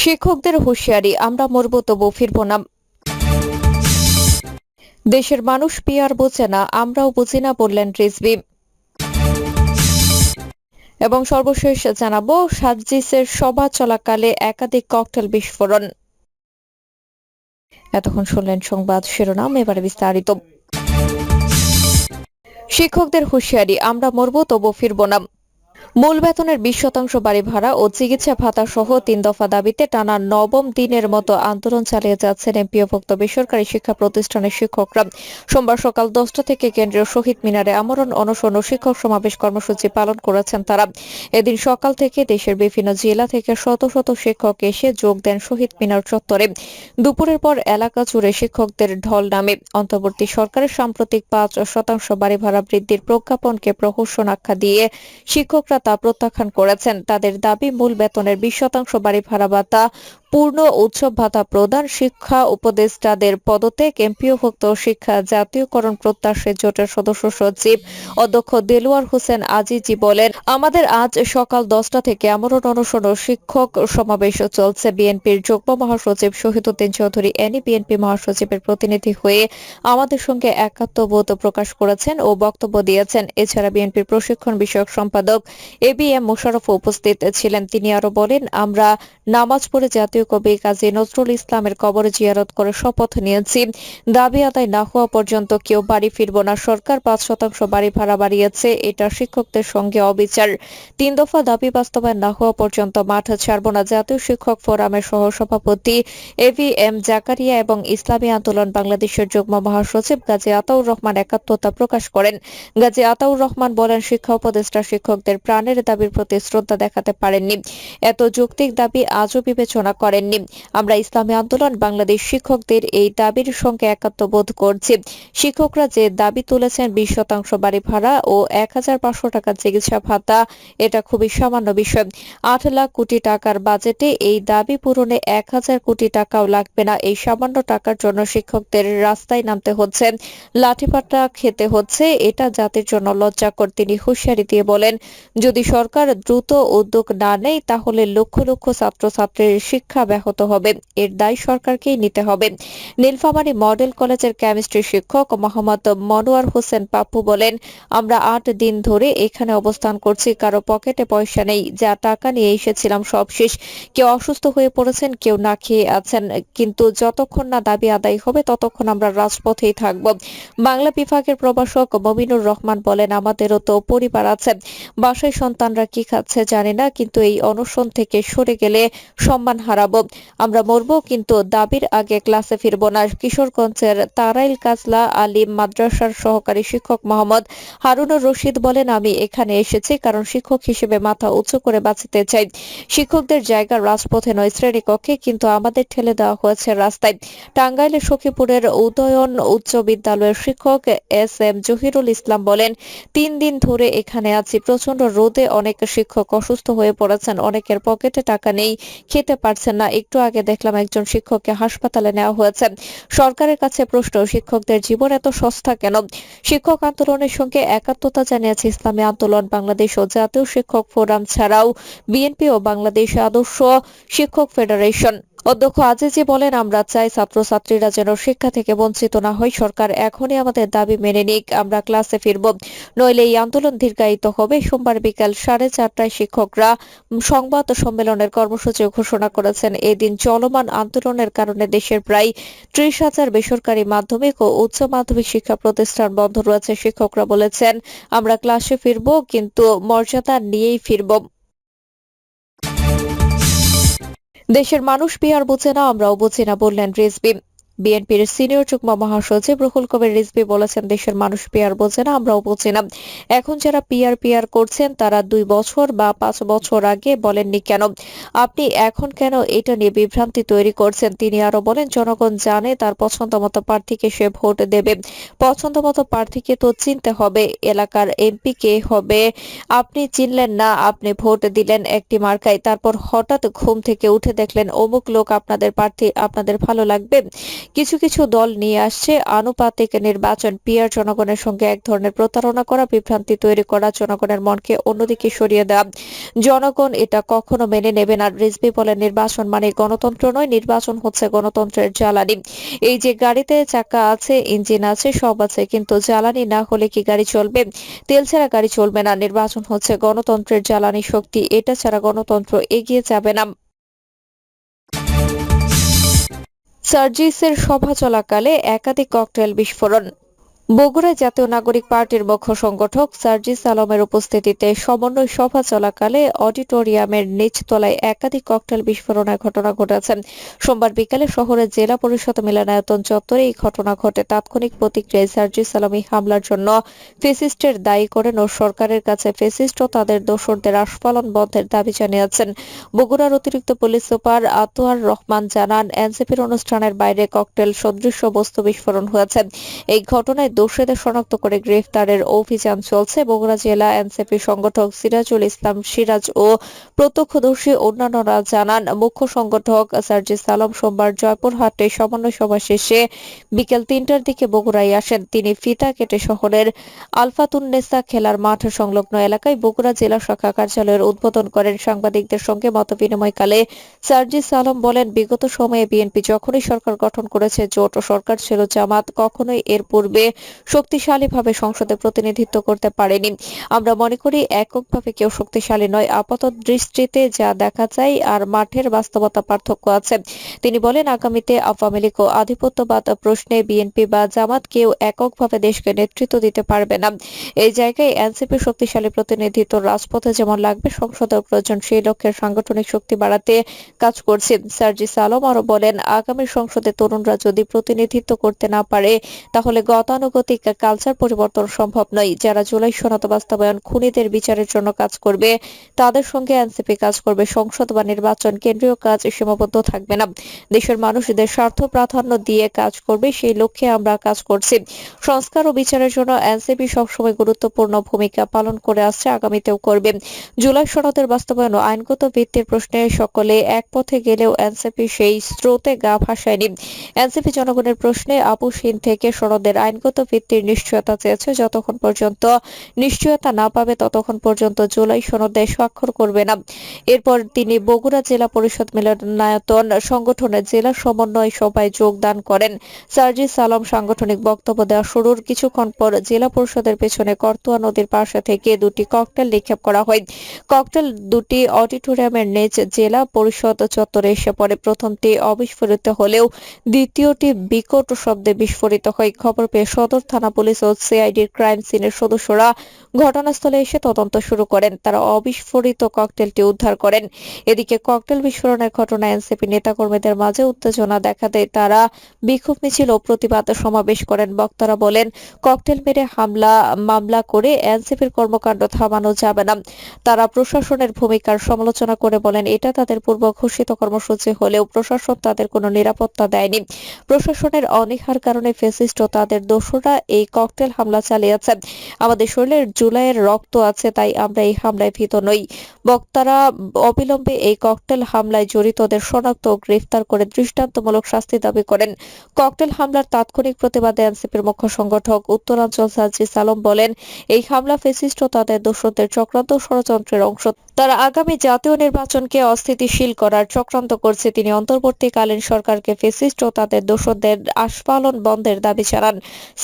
শিক্ষকদের হুঁশিয়ারি, আমরা মরব তবু ফিরব না। দেশের মানুষ পিয়ার বোঝে না, আমরাও বুঝি না, বললেন রিজভি। এবং সর্বশেষ জানাব সার্জিসের সভা চলাকালে একাধিক ককটেল বিস্ফোরণ। এতক্ষণ শুনলেন সংবাদ শিরোনাম, এবারে বিস্তারিত। শিক্ষকদের হুঁশিয়ারি, আমরা মরব তবু ফিরব না। মূল বেতনের বিশ শতাংশ বাড়ি ভাড়া ও চিকিৎসা ভাতা সহ তিন দফা দাবিতে টানা নবম দিনের মতো আন্দোলন চালিয়ে যাচ্ছেন এমপিওভুক্ত বেসরকারি শিক্ষা প্রতিষ্ঠানের শিক্ষকরা। সোমবার সকাল দশটা থেকে কেন্দ্রীয় শহীদ মিনারে আমরণ অনশন ও শিক্ষক সমাবেশ কর্মসূচি পালন করেছেন তারা। এদিন সকাল থেকে দেশের বিভিন্ন জেলা থেকে শত শত শিক্ষক এসে যোগ দেন শহীদ মিনার চত্বরে। দুপুরের পর এলাকা জুড়ে শিক্ষকদের ঢল নামে। অন্তর্বর্তী সরকারের সাম্প্রতিক পাঁচ শতাংশ বাড়ি ভাড়া বৃদ্ধির প্রজ্ঞাপনকে প্রহসন আখ্যা দিয়ে শিক্ষকরা তা প্রত্যাখ্যান করেছেন। তাদের দাবি, মূল বেতনের বিশ শতাংশ বাড়ি ভাড়া ভাতা, পূর্ণ উৎসব ভাতা প্রদান, শিক্ষা উপদেষ্টাদের পদত্যাগ, এমপিওভুক্ত শিক্ষা জাতীয়করণ প্রত্যাশী জোটের সদস্য সচিব অধ্যক্ষ দেলোয়ার হোসেন আজিজি বলেন, আমাদের আজ সকাল দশটা থেকে আমরণ অনশন ও শিক্ষক সমাবেশ চলছে। বিএনপির যুগ্ম মহাসচিব শহীদুদ্দিন চৌধুরী এনি বিএনপি মহাসচিবের প্রতিনিধি হয়ে আমাদের সঙ্গে একাত্মবোধ প্রকাশ করেছেন ও বক্তব্য দিয়েছেন। এছাড়া বিএনপির প্রশিক্ষণ বিষয়ক সম্পাদক এ বি এম মোশারফ উপস্থিত ছিলেন। তিনি আরও বলেন, আমরা নামাজ পড়ে জাতীয় কবি কাজী নজরুল ইসলামের কবর জিয়ারত করে শপথ নিয়েছি। দাবি আদায় না হওয়া পর্যন্ত কেউ বাড়ি ফিরব না। সরকার পাঁচ শতাংশ বাড়ি ভাড়া বাড়িয়েছে, এটা শিক্ষকদের সঙ্গে অবিচার। তিন দফা দাবি বাস্তবায়ন না হওয়া পর্যন্ত মাঠ ছাড়ব না। জাতীয় শিক্ষক ফোরামের সহসভাপতি এ ভি এম জাকারিয়া এবং ইসলামী আন্দোলন বাংলাদেশের যুগ্ম মহাসচিব গাজী আতাউর রহমান একাত্মতা প্রকাশ করেন। গাজী আতাউর রহমান বলেন, শিক্ষা উপদেষ্টা শিক্ষকদের প্রাণের দাবির প্রতি শ্রদ্ধা দেখাতে পারেননি। এত যৌক্তিক দাবি আজও বিবেচনা করেননি। আমরা ইসলামী আন্দোলন, বাংলাদেশ শিক্ষকদের এই দাবির সঙ্গে একাত্ম বোধ করছি। শিক্ষকরা যে দাবি তুলেছেন বিশ শতাংশ বাড়ি ভাড়া ও এক টাকার চিকিৎসা ভাতা, এটা খুবই সামান্য বিষয়। আট লাখ কোটি টাকার বাজেটে এই দাবি পূরণে এক হাজার কোটি টাকাও লাগবে না। এই সামান্য টাকার জন্য শিক্ষকদের রাস্তায় নামতে হচ্ছে, লাঠিপাটা খেতে হচ্ছে। এটা জাতির জন্য লজ্জাকর, তিনি হুঁশিয়ারি দিয়ে বলেন যদি সরকার দ্রুত উদ্যোগ না নেয়, তাহলে লক্ষ লক্ষ ছাত্রছাত্রীর শিক্ষা ব্যাহত হবে। এর দায় সরকারকেই নিতে হবে। নীলফামারী মডেল কলেজের কেমিস্ট্রি শিক্ষক মোহাম্মদ মনোয়ার হোসেন পাপ্পু বলেন, আমরা আট দিন ধরে এখানে অবস্থান করছি, কারও পকেটে পয়সা নেই, যা টাকা নিয়ে এসেছিলাম সব শেষ। কেউ অসুস্থ হয়ে পড়েছেন, কেউ না খেয়ে আছেন, কিন্তু যতক্ষণ না দাবি আদায় হবে, ততক্ষণ আমরা রাজপথেই থাকব। বাংলা বিভাগের প্রভাষক মমিনুর রহমান বলেন, আমাদেরও তো পরিবার আছে। বাসায় সন্তানরা কি খাচ্ছে জানি না, কিন্তু এই অনশন থেকে সরে গেলে সম্মান হারাবো। আমরা মরবো, কিন্তু দাবির আগে ক্লাসে ফিরবো না। কিশোরগঞ্জের তারাইল কাজলা আলিম মাদ্রাসার সহকারী শিক্ষক মোহাম্মদ হারুনুর রশিদ বলেন, আমি এখানে এসেছি কারণ শিক্ষক হিসেবে মাথা উঁচু করে বাঁচতে চাই। শিক্ষকদের জায়গা রাজপথে নয় শ্রেণীকক্ষে কিন্তু আমাদের ঠেলে দেওয়া হয়েছে রাস্তায়। টাঙ্গাইলের সখীপুরের উদয়ন উচ্চ বিদ্যালয়ের শিক্ষক এস এম জহিরুল ইসলাম বলেন, তিন দিন ধরে এখানে আছি প্রচণ্ড রোদে অনেক শিক্ষক অসুস্থ হয়ে পড়েছেন, অনেকের পকেটে টাকা নেই, খেতে পারছেন না। একটু আগে দেখলাম একজন শিক্ষককে হাসপাতালে নেওয়া হয়েছে। সরকারের কাছে প্রশ্ন, শিক্ষকদের জীবন এত সস্তা কেন? শিক্ষক আন্দোলনের সঙ্গে একাত্মতা জানিয়েছে ইসলামী আন্দোলন, বাংলাদেশ ও জাতীয় শিক্ষক ফোরাম ছাড়াও বিএনপি ও বাংলাদেশ আদর্শ শিক্ষক ফেডারেশন। অধ্যক্ষ আজিজি বলেন, আমরা চাই ছাত্রছাত্রীরা যেন শিক্ষা থেকে বঞ্চিত না হয়। সরকার এখনই আমাদের দাবি মেনে নিক, আমরা ক্লাসে ফিরব। নইলে এই আন্দোলন দীর্ঘায়িত হবে। সোমবার বিকাল সাড়ে চারটায় শিক্ষকরা সংবাদ সম্মেলনের কর্মসূচি ঘোষণা করেছেন। এদিন চলমান আন্দোলনের কারণে দেশের প্রায় ত্রিশ হাজার বেসরকারি মাধ্যমিক ও উচ্চ মাধ্যমিক শিক্ষা প্রতিষ্ঠান বন্ধ রয়েছে। শিক্ষকরা বলেছেন, আমরা ক্লাসে ফিরব, কিন্তু মর্যাদা নিয়েই ফিরব। দেশের মানুষ বিহার বোঝে না আমরাও বোঝে না বললেন রিজবি। বিএনপির সিনিয়র যুগ্ম মহাসচিব রুহুল কবির রিজভি বলেছেন, দেশের মানুষ পিয়ার বোঝে না, আমরাও বুঝি না। এখন যারা পিয়ার পিয়ার করছেন, তারা দুই বছর বা পাঁচ বছর আগে বলেননি কেন? আপনি এখন কেন এটা নিয়ে বিভ্রান্তি তৈরি করছেন? তিনি আরও বলেন, জনগণ জানে তার পছন্দ মতো প্রার্থীকে সে ভোট দেবে। পছন্দ মতো প্রার্থীকে তো চিনতে হবে, এলাকার এমপি কে হবে। আপনি চিনলেন না, আপনি ভোট দিলেন একটি মার্কায়। তারপর হঠাৎ ঘুম থেকে উঠে দেখলেন, অমুক লোক আপনাদের প্রার্থী, আপনাদের ভালো লাগবে। কিছু কিছু দল নিয়ে আসছে আনুপাতিক নির্বাচন। পিয়ার জনগণের সঙ্গে এক ধরনের প্রতারণা করা, বিভ্রান্তি তৈরি করা জনগণের মনকে অন্যদিকে সরিয়ে দেওয়া। জনগণ এটা কখনো মেনে নেবে না। রিজবি বলেন, নির্বাচন মানে গণতন্ত্র নয়, নির্বাচন হচ্ছে গণতন্ত্রের জ্বালানি। এই যে গাড়িতে চাকা আছে, ইঞ্জিন আছে, সব আছে, কিন্তু জ্বালানি না হলে কি গাড়ি চলবে? তেল ছাড়া গাড়ি চলবে না। নির্বাচন হচ্ছে গণতন্ত্রের জ্বালানি শক্তি। এটা ছাড়া গণতন্ত্র এগিয়ে যাবে না। সার্জিসের সভা চলাকালে একাধিক ককটেল বিস্ফোরণ। বগুড়া জাতীয় নাগরিক পার্টির মুখ্য সংগঠক সার্জিস আলমের উপস্থিতিতে সমন্বয় সভা চলাকালে অডিটোরিয়ামের নিচতলায় একাধিক ককটেল বিস্ফোরণের ঘটনা ঘটেছে। সোমবার বিকালে শহরের জেলা পরিষদ মিলনায়তন চত্বরে এই ঘটনা ঘটে। তাৎক্ষণিক প্রতিক্রিয়ায় সার্জিস আলম হামলার জন্য ফেসিস্টের দায়ী করেন ও সরকারের কাছে ফেসিস্ট ও তাদের দোসরদের আস্ফালন বন্ধের দাবি জানিয়েছেন। বগুড়ার অতিরিক্ত পুলিশ সুপার আতোয়ার রহমান জানান, এনসিপির অনুষ্ঠানের বাইরে ককটেল সদৃশ্য বস্তু বিস্ফোরণ হয়েছে। এই ঘটনায় দোষীদের শনাক্ত করে গ্রেফতারের অভিযান চলছে। বগুড়া জেলা এনসিপি সংগঠক সিরাজুল ইসলাম সিরাজ ও প্রত্যক্ষদর্শী অন্যান্যরা জানান, মুখ্য সংগঠক সার্জিস আলম সোমবার জয়পুরহাটে সমন্বয় সভা শেষে বিকেল তিনটার দিকে বগুড়ায় আসেন। তিনি ফিতা কেটে শহরের আলফাতুন্নেসা খেলার মাঠ সংলগ্ন এলাকায় বগুড়া জেলা শাখা কার্যালয়ের উদ্বোধন করেন। সাংবাদিকদের সঙ্গে মতবিনিময়কালে সার্জিস আলম বলেন, বিগত সময়ে বিএনপি যখনই সরকার গঠন করেছে, জোট সরকার ছিল জামাত, কখনোই এর পূর্বে শক্তিশালীভাবে সংসদে প্রতিনিধিত্ব করতে পারেনি। আমরা মনে করি এককভাবে কেউ শক্তিশালী নয়, আপাত দৃষ্টিতে যা দেখা যায় আর মাঠের বাস্তবতা পার্থক্য আছে। তিনি বলেন, আগামীতে আওয়ামী লীগ ও আধিপত্যবাদ প্রশ্নে বিএনপি বা জামাত কেউ এককভাবে দেশকে নেতৃত্ব দিতে পারবে না। এই জায়গায় এনসিপি শক্তিশালী প্রতিনিধিত্ব রাজপথে যেমন লাগবে, সংসদেও প্রয়োজন সেই লক্ষ্যে সাংগঠনিক শক্তি বাড়াতে কাজ করছে। সার্জিস আলম আরও বলেন, আগামী সংসদে তরুণরা যদি প্রতিনিধিত্ব করতে না পারে, তাহলে গতানুগতিক কালচার পরিবর্তন সম্ভব নয়। যারা জুলাই সনদ বাস্তবায়ন খুনিদের বিচারের জন্য কাজ করবে, তাদের সঙ্গে এনসিপি কাজ করবে, সংসদ বা নির্বাচন কেন্দ্রীয় কাজ সীমাবদ্ধ থাকবে না। দেশের মানুষদের স্বার্থ প্রাধান্য দিয়ে কাজ করবে, সেই লক্ষ্যে আমরা কাজ করছি। সংস্কার ও বিচারের জন্য এনসিপি সবসময় গুরুত্বপূর্ণ ভূমিকা পালন করে আসছে, আগামীতেও করবে। জুলাই সনদের বাস্তবায়ন আইনগত ভিত্তির প্রশ্নে সকলে এক পথে গেলেও এনসিপি সেই স্রোতে গা ভাসায়নি। এনসিপি জনগণের প্রশ্নে আপুসহীন থেকে সনদের আইনগত ভিত্তির নিশ্চয়তা চেয়েছে। যতক্ষণ পর্যন্ত নিশ্চয়তা না পাবে, ততক্ষণ পর্যন্ত জুলাই সনদে স্বাক্ষর করবে না। এরপর তিনি বগুড়া জেলা পরিষদ মিলনায়তন সংগঠনের জেলা সমন্বয় সভায় যোগদান করেন। সার্জিস আলম সাংগঠনিক বক্তব্য দেওয়া শুরুর কিছুক্ষণ পর জেলা পরিষদের পেছনে করতোয়া নদীর পাশে থেকে দুটি ককটেল নিক্ষেপ করা হয়। ককটেল দুটি অডিটোরিয়ামের নিচ জেলা পরিষদ চত্বরে এসে পড়ে। প্রথমটি অবিস্ফোরিত হলেও দ্বিতীয়টি বিকট শব্দে বিস্ফোরিত হয়। খবর পেয়ে সদর থানা পুলিশ ও সিআইডির ক্রাইম সিনের সদস্যরা ঘটনাস্থলে এসে তদন্ত শুরু করেন। তারা অবিস্ফোরিত ককটেলটি উদ্ধার করেন। এদিকে ককটেল বিস্ফোরণের ঘটনায় এনসিপি নেতাকর্মীদের মাঝে উত্তেজনা দেখা দেয়। তারা বিক্ষোভ মিছিল ও প্রতিবাদ সমাবেশ করেন। বক্তারা বলেন, ককটেল মেরে হামলা, মামলা করে এনসিপির কর্মকাণ্ড থামানো যাবে না। তারা প্রশাসনের ভূমিকার সমালোচনা করে বলেন, এটা তাদের পূর্ব ঘোষিত কর্মসূচি হলেও প্রশাসন তাদের কোনো নিরাপত্তা দেয়নি। প্রশাসনের অনীহার কারণে ফেসিস্ট ও তাদের দোষরা এই ককটেল হামলা চালিয়েছে আমাদের শরীরের জুলাইয়ের রক্ত আছে, তাই আমরা এই হামলায় ভীত নই। বক্তারা অবিলম্বে এই ককটেল হামলায় জড়িতদের শনাক্ত ও গ্রেফতার করে দৃষ্টান্তমূলক শাস্তি দাবি করেন। ককটেল হামলার তাৎক্ষণিক প্রতিবাদে এনসিপির মুখ্য সংগঠক উত্তরাঞ্চল সাজিস আলম বলেন, এই হামলা ফেসিস্ট ও তাদের দোষরদের চক্রান্ত ষড়যন্ত্রের অংশ। তারা আগামী জাতীয় নির্বাচনকে অস্থিতিশীল করার চক্রান্ত করছে। তিনি অন্তর্বর্তীকালীন সরকারকে ফেসিস্ট ও তাদের দোষরদের আস্ফালন বন্ধের দাবি জানান।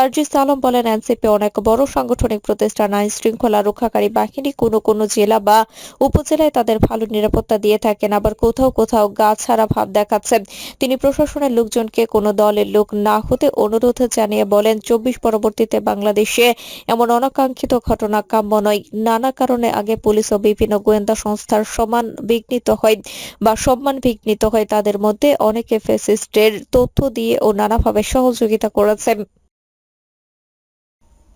সার্জিস আলম বলেন, এনসিপি অনেক বড় সাংগঠনিক প্রতিষ্ঠান আইন শৃঙ্খলা রক্ষাকারী বাহিনী কোনো কোনো জেলা বা উপজেলায় তাদের ভালো নিরাপত্তা দিয়ে থাকেন, আবার কোথাও কোথাও গা ছাড়া ভাব দেখাচ্ছেন তিনি প্রশাসনের লোকজনকে কোনো দলের লোক না হতে অনুরোধ জানিয়ে বলেন, চব্বিশ পরবর্তীতে বাংলাদেশে এমন অনাকাঙ্ক্ষিত ঘটনা কাম্য নয়। নানা কারণে আগে পুলিশ ও বিভিন্ন গোয়েন্দা সংস্থার সমান বিঘ্নিত হয় বা সম্মান বিঘ্নিত হয় তাদের মধ্যে অনেকে ফেসিস্টের তথ্য দিয়ে ও নানাভাবে সহযোগিতা করেছেন।